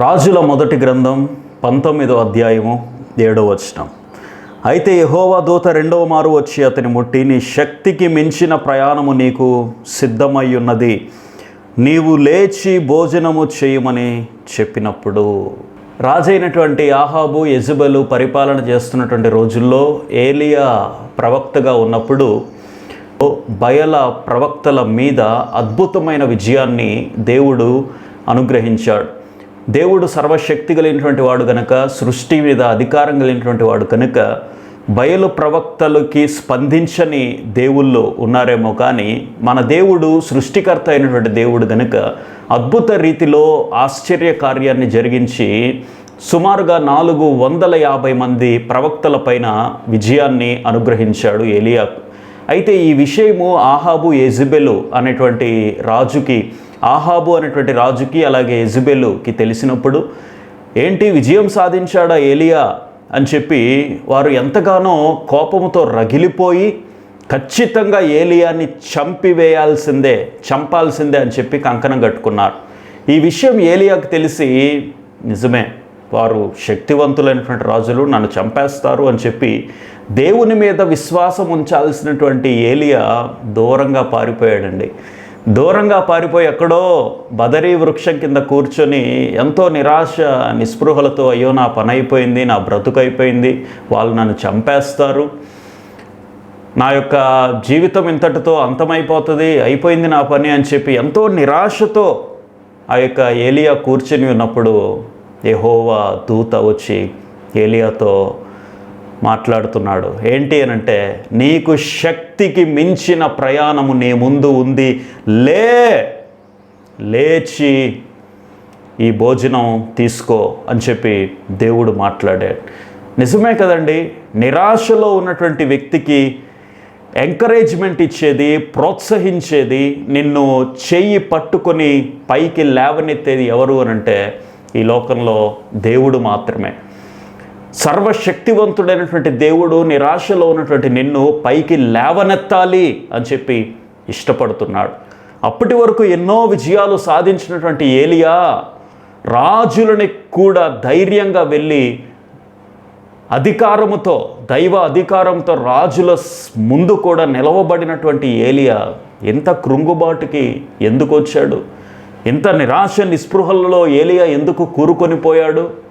రాజుల మొదటి గ్రంథం పంతొమ్మిదో అధ్యాయము ఏడవ వచనం. అయితే యహోవా దూత రెండవ మారు వచ్చి అతని ముట్టి నీ శక్తికి మించిన ప్రయాణము నీకు సిద్ధమై ఉన్నది నీవు లేచి భోజనము చేయమని చెప్పినప్పుడు రాజైనటువంటి ఆహాబు యజబెలు పరిపాలన చేస్తున్నటువంటి రోజుల్లో ఏలియా ప్రవక్తగా ఉన్నప్పుడు బయల ప్రవక్తల మీద అద్భుతమైన విజయాన్ని దేవుడు అనుగ్రహించాడు. దేవుడు సర్వశక్తి కలిగినటువంటి వాడు కనుక సృష్టి మీద అధికారం కలిగినటువంటి వాడు కనుక బయలు ప్రవక్తలకి స్పందించని దేవుళ్ళు ఉన్నారేమో కానీ మన దేవుడు సృష్టికర్త అయినటువంటి దేవుడు కనుక అద్భుత రీతిలో ఆశ్చర్య కార్యాన్ని జరిగించి సుమారుగా నాలుగు వందల యాభై మంది ప్రవక్తల పైన విజయాన్ని అనుగ్రహించాడు ఏలియాకు. అయితే ఈ విషయము ఆహాబు ఎజిబెలు అనేటువంటి రాజుకి ఆహాబు అనేటువంటి రాజుకి అలాగే ఎజుబెలుకి తెలిసినప్పుడు ఏంటి విజయం సాధించాడా ఏలియా? అని చెప్పి వారు ఎంతగానో కోపంతో రగిలిపోయి ఖచ్చితంగా ఏలియాని చంపివేయాల్సిందే చంపాల్సిందే అని చెప్పి కంకణం కట్టుకున్నారు. ఈ విషయం ఏలియాకు తెలిసి నిజమే వారు శక్తివంతులైనటువంటి రాజులు నన్ను చంపేస్తారు అని చెప్పి దేవుని మీద విశ్వాసం ఉంచాల్సినటువంటి ఏలియా దూరంగా పారిపోయాడండి. దూరంగా పారిపోయి ఎక్కడో బదరీ వృక్షం కింద కూర్చొని ఎంతో నిరాశ నిస్పృహలతో అయ్యో నా పని అయిపోయింది నా బ్రతుకు అయిపోయింది వాళ్ళు నన్ను చంపేస్తారు. నా యొక్క జీవితం ఇంతటితో అంతమైపోతుంది అయిపోయింది నా పని అని చెప్పి ఎంతో నిరాశతో ఆ యొక్క ఏలియా కూర్చొని ఉన్నప్పుడు యెహోవా దూత వచ్చి ఏలియాతో మాట్లాడుతున్నాడు. ఏంటి అని అంటే నీకు శక్తికి మించిన ప్రయాణము నీ ముందు ఉంది. లే లేచి ఈ భోజనం తీసుకో అని చెప్పి దేవుడు మాట్లాడాడు. నిజమే కదండి నిరాశలో ఉన్నటువంటి వ్యక్తికి ఎంకరేజ్మెంట్ ఇచ్చేది ప్రోత్సహించేది నిన్ను చెయ్యి పట్టుకొని పైకి లేవనెత్తేది ఎవరు అని అంటే ఈ లోకంలో దేవుడు మాత్రమే. సర్వశక్తివంతుడైనటువంటి దేవుడు నిరాశలో ఉన్నటువంటి నిన్ను పైకి లేవనెత్తాలి అని చెప్పి ఇష్టపడుతున్నాడు. అప్పటి వరకు ఎన్నో విజయాలు సాధించినటువంటి ఏలియా రాజులని కూడా ధైర్యంగా వెళ్ళి అధికారముతో దైవ అధికారంతో రాజుల ముందు కూడా నిలవబడినటువంటి ఏలియా ఎంత కృంగుబాటుకి ఎందుకు వచ్చాడు? ఎంత నిరాశ నిస్పృహలలో ఏలియా ఎందుకు కూరుకొని పోయాడు?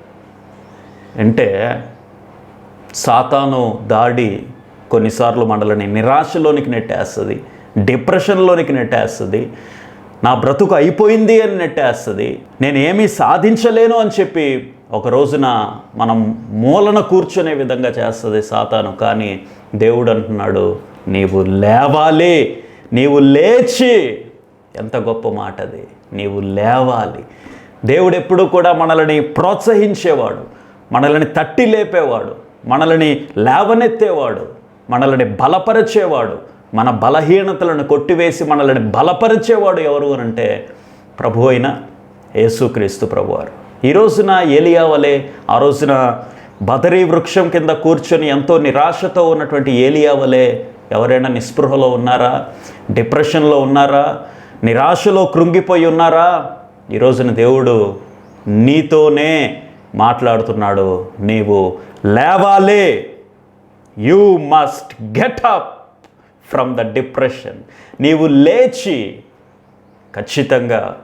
అంటే సాతాను దాడి కొన్నిసార్లు మనల్ని నిరాశలోనికి నెట్టేస్తుంది డిప్రెషన్లోనికి నెట్టేస్తుంది నా బ్రతుకు అయిపోయింది అని నెట్టేస్తుంది నేను ఏమీ సాధించలేను అని చెప్పి ఒక రోజున మనం మూలన కూర్చునే విధంగా చేస్తుంది సాతాను. కానీ దేవుడు అంటున్నాడు నీవు లేవాలి నీవు లేచి. ఎంత గొప్ప మాట అది నీవు లేవాలి. దేవుడు ఎప్పుడు కూడా మనల్ని ప్రోత్సహించేవాడు. మనల్ని తట్టి లేపేవాడు మనల్ని లేవనెత్తేవాడు మనల్ని బలపరిచేవాడు మన బలహీనతలను కొట్టివేసి మనల్ని బలపరిచేవాడు ఎవరు అని అంటే ప్రభు అయిన యేసుక్రీస్తు ప్రభువారు ఈ రోజున ఏలియా వలె ఆ రోజున బదరీ వృక్షం కింద కూర్చొని ఎంతో నిరాశతో ఉన్నటువంటి ఏలియా వలె ఎవరైనా నిస్పృహలో ఉన్నారా? డిప్రెషన్లో ఉన్నారా? నిరాశలో కృంగిపోయి ఉన్నారా? ఈ రోజున దేవుడు నీతోనే మాట్లాడుతున్నాడు నీవు లేవాలే. You must get up from the depression నీవు లేచి ఖచ్చితంగా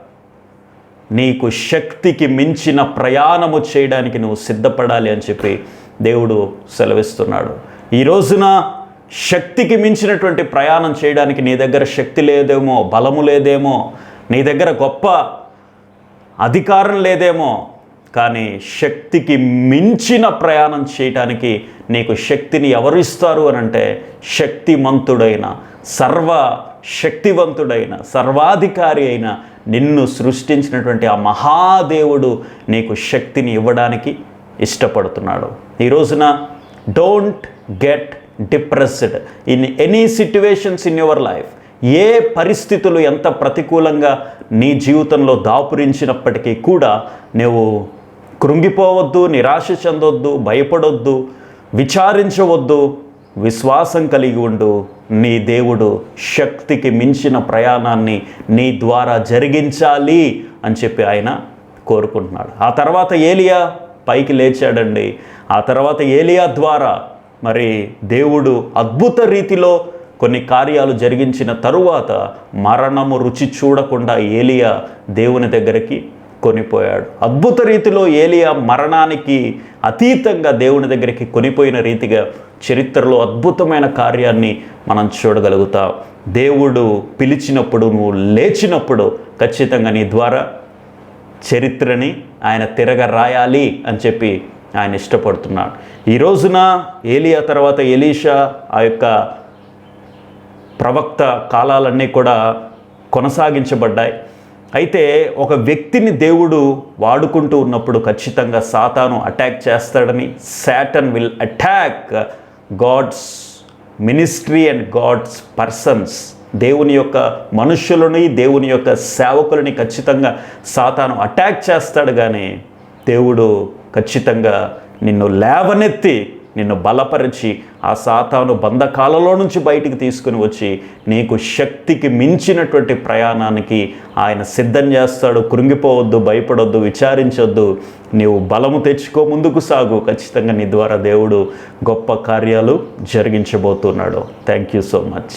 నీకు శక్తికి మించిన ప్రయాణము చేయడానికి నువ్వు సిద్ధపడాలి అని చెప్పి దేవుడు సెలవిస్తున్నాడు. ఈ రోజున శక్తికి మించినటువంటి ప్రయాణం చేయడానికి నీ దగ్గర శక్తి లేదేమో బలము లేదేమో నీ దగ్గర గొప్ప అధికారం లేదేమో కానీ శక్తికి మించిన ప్రయాణం చేయటానికి నీకు శక్తిని ఎవరు ఇస్తారు అని అంటే శక్తిమంతుడైన సర్వ శక్తివంతుడైన సర్వాధికారి అయిన నిన్ను సృష్టించినటువంటి ఆ మహాదేవుడు నీకు శక్తిని ఇవ్వడానికి ఇష్టపడుతున్నాడు. ఈ రోజున don't get depressed. In any situations in your life ఏ పరిస్థితులు ఎంత ప్రతికూలంగా నీ జీవితంలో దాపురించినప్పటికీ కూడా నువ్వు కృంగిపోవద్దు నిరాశ చెందొద్దు భయపడొద్దు విచారించవద్దు విశ్వాసం కలిగి ఉండు. నీ దేవుడు శక్తికి మించిన ప్రయాణాన్ని నీ ద్వారా జరిగించాలి అని చెప్పి ఆయన కోరుకుంటున్నాడు. ఆ తర్వాత ఏలియా పైకి లేచాడండి. ఆ తర్వాత ఏలియా ద్వారా మరి దేవుడు అద్భుత రీతిలో కొన్ని కార్యాలు జరిగించిన తరువాత మరణము రుచి చూడకుండా ఏలియా దేవుని దగ్గరికి కొనిపోయాడు. అద్భుత రీతిలో ఏలియా మరణానికి అతీతంగా దేవుని దగ్గరికి కొనిపోయిన రీతిగా చరిత్రలో అద్భుతమైన కార్యాన్ని మనం చూడగలుగుతాం. దేవుడు పిలిచినప్పుడు నువ్వు లేచినప్పుడు ఖచ్చితంగా నీ ద్వారా చరిత్రని ఆయన తిరగ రాయాలి అని చెప్పి ఆయన ఇష్టపడుతున్నాడు. ఈ రోజున ఏలియా తర్వాత ఎలీషా ఆ యొక్క ప్రవక్త కాలాలన్నీ కూడా కొనసాగించబడ్డాయి. అయితే ఒక వ్యక్తిని దేవుడు వాడుకుంటూ ఉన్నప్పుడు ఖచ్చితంగా సాతాను అటాక్ చేస్తాడని Satan will attack God's ministry and God's persons. దేవుని యొక్క మనుషులని దేవుని యొక్క సేవకులని ఖచ్చితంగా సాతాను అటాక్ చేస్తాడు కానీ దేవుడు ఖచ్చితంగా నిన్ను లేవనెత్తి నిన్ను బలపరిచి ఆ సాతాను బంధకాలలో నుంచి బయటికి తీసుకుని వచ్చి నీకు శక్తికి మించినటువంటి ప్రయాణానికి ఆయన సిద్ధం చేస్తాడు. కృంగిపోవద్దు భయపడొద్దు విచారించొద్దు. నీవు బలము తెచ్చుకో ముందుకు సాగు. ఖచ్చితంగా నీ ద్వారా దేవుడు గొప్ప కార్యాలు జరిగించబోతున్నాడు. Thank you so much